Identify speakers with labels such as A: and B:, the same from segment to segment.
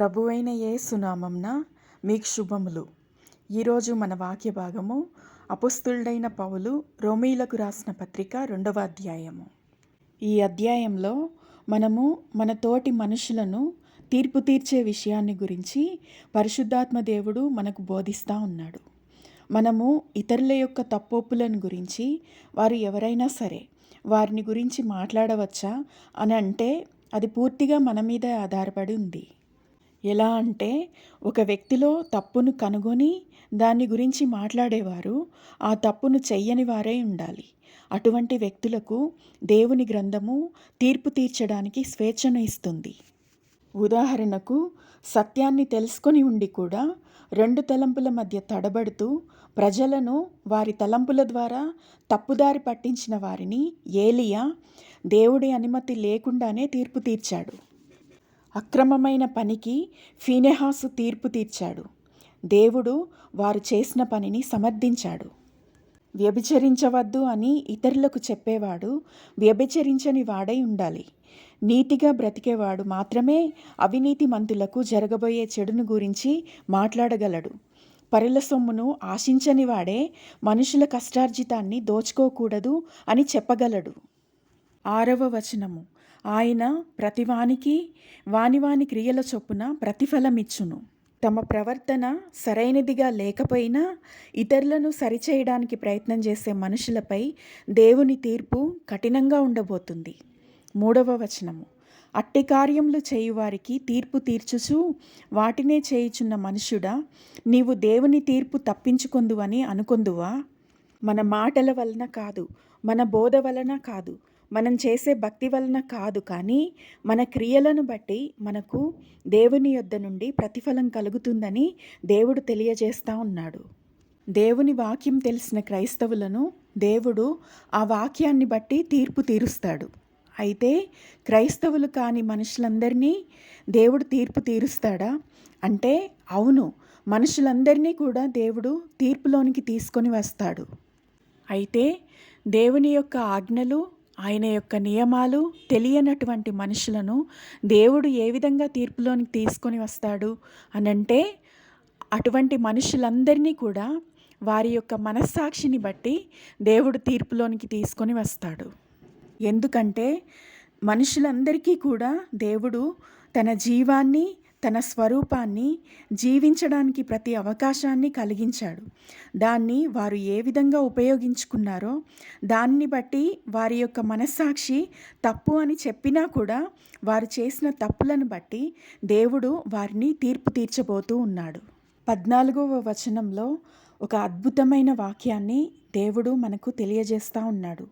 A: ప్రభువైన యేసునామంన మీకు శుభములు. ఈరోజు మన వాక్య భాగము అపుస్తుడైన పౌలు రోమీలకు రాసిన పత్రిక రెండవ అధ్యాయము. ఈ అధ్యాయంలో మనము మన తోటి మనుషులను తీర్పు తీర్చే విషయాన్ని గురించి పరిశుద్ధాత్మ దేవుడు మనకు బోధిస్తూ ఉన్నాడు. మనము ఇతరుల యొక్క తప్పొప్పులను గురించి వారు ఎవరైనా సరే వారిని గురించి మాట్లాడవచ్చా అని అంటే అది పూర్తిగా మన మీదే ఆధారపడి ఉంది. ఎలా అంటే ఒక వ్యక్తిలో తప్పును కనుగొని దాని గురించి మాట్లాడేవారు ఆ తప్పును చెయ్యని వారే ఉండాలి. అటువంటి వ్యక్తులకు దేవుని గ్రంథము తీర్పు తీర్చడానికి స్వేచ్ఛను ఇస్తుంది. ఉదాహరణకు సత్యాన్ని తెలుసుకొని ఉండి కూడా రెండు తలంపుల మధ్య తడబడుతూ ప్రజలను వారి తలంపుల ద్వారా తప్పుదారి పట్టించిన వారిని ఏలియా దేవుడి అనుమతి లేకుండానే తీర్పు తీర్చాడు. అక్రమమైన పనికి ఫీనెహాసు తీర్పు తీర్చాడు. దేవుడు వారు చేసిన పనిని సమర్థించాడు. వ్యభిచరించవద్దు అని ఇతరులకు చెప్పేవాడు వ్యభిచరించని వాడై ఉండాలి. నీతిగా బ్రతికేవాడు మాత్రమే అవినీతి మంతులకు జరగబోయే చెడును గురించి మాట్లాడగలడు. పరుల సొమ్మును ఆశించని వాడే మనుషుల కష్టార్జితాన్ని దోచుకోకూడదు అని చెప్పగలడు. ఆరవ వచనము. ఆయన ప్రతివానికి వానివాని క్రియల చొప్పున ప్రతిఫలమిచ్చును. తమ ప్రవర్తన సరైనదిగా లేకపోయినా ఇతరులను సరిచేయడానికి ప్రయత్నం చేసే మనుషులపై దేవుని తీర్పు కఠినంగా ఉండబోతుంది. మూడవ వచనము. అట్టి కార్యములు చేయువారికి తీర్పు తీర్చుచు వాటినే చేయుచున్న మనుషుడా నీవు దేవుని తీర్పు తప్పించుకొందువని అనుకొందువా? మన మాటల వలన కాదు మన బోధ వలన కాదు మనం చేసే భక్తి వలన కాదు కానీ మన క్రియలను బట్టి మనకు దేవుని యొద్ద నుండి ప్రతిఫలం కలుగుతుందని దేవుడు తెలియజేస్తూ ఉన్నాడు. దేవుని వాక్యం తెలిసిన క్రైస్తవులను దేవుడు ఆ వాక్యాన్ని బట్టి తీర్పు తీరుస్తాడు. అయితే క్రైస్తవులు కాని మనుషులందరినీ దేవుడు తీర్పు తీరుస్తాడా? అంటే అవును మనుషులందరినీ కూడా దేవుడు తీర్పులోనికి తీసుకొని వస్తాడు. అయితే దేవుని యొక్క ఆజ్ఞలు ఆయన యొక్క నియమాలు తెలియనటువంటి మనుషులను దేవుడు ఏ విధంగా తీర్పులోనికి తీసుకొని వస్తాడు అనంటే అటువంటి మనుషులందరినీ కూడా వారి యొక్క మనస్సాక్షిని బట్టి దేవుడు తీర్పులోనికి తీసుకొని వస్తాడు. ఎందుకంటే మనుషులందరికీ కూడా దేవుడు తన జీవాన్ని తన స్వరూపాన్ని జీవించడానికి ప్రతి అవకాశాన్ని కలిగించాడు. దాన్ని వారు ఏ విధంగా ఉపయోగించుకున్నారో దాన్ని బట్టి వారి యొక్క మనస్సాక్షి తప్పు అని చెప్పినా కూడా వారు చేసిన తప్పులను బట్టి దేవుడు వారిని తీర్పు తీర్చబోతూ ఉన్నాడు. పద్నాలుగవ వచనంలో ఒక అద్భుతమైన వాక్యాన్ని దేవుడు మనకు తెలియజేస్తూ ఉన్నాడు.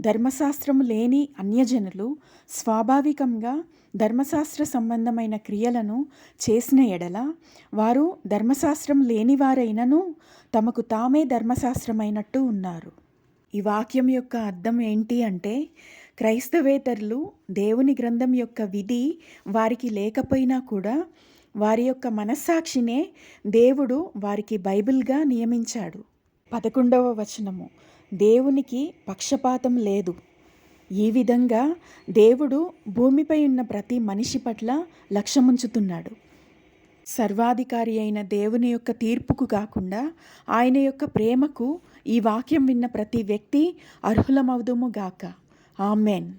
A: ధర్మశాస్త్రము లేని అన్యజనులు స్వాభావికంగా ధర్మశాస్త్ర సంబంధమైన క్రియలను చేసిన ఎడల వారు ధర్మశాస్త్రం లేనివారైనను తమకు తామే ధర్మశాస్త్రమైనట్టు ఉన్నారు. ఈ వాక్యం యొక్క అర్థం ఏంటి అంటే క్రైస్తవేతరులు దేవుని గ్రంథం యొక్క విధి వారికి లేకపోయినా కూడా వారి యొక్క మనస్సాక్షినే దేవుడు వారికి బైబిల్గా నియమించాడు. పదకొండవ వచనము దేవునికి పక్షపాతం లేదు. ఈ విధంగా దేవుడు భూమిపై ఉన్న ప్రతి మనిషి పట్ల లక్ష్యముంచుతున్నాడు. సర్వాధికారి అయిన దేవుని యొక్క తీర్పుకు కాకుండా ఆయన యొక్క ప్రేమకు ఈ వాక్యం విన్న ప్రతి వ్యక్తి అర్హులమవుదుము గాక. ఆమెన్.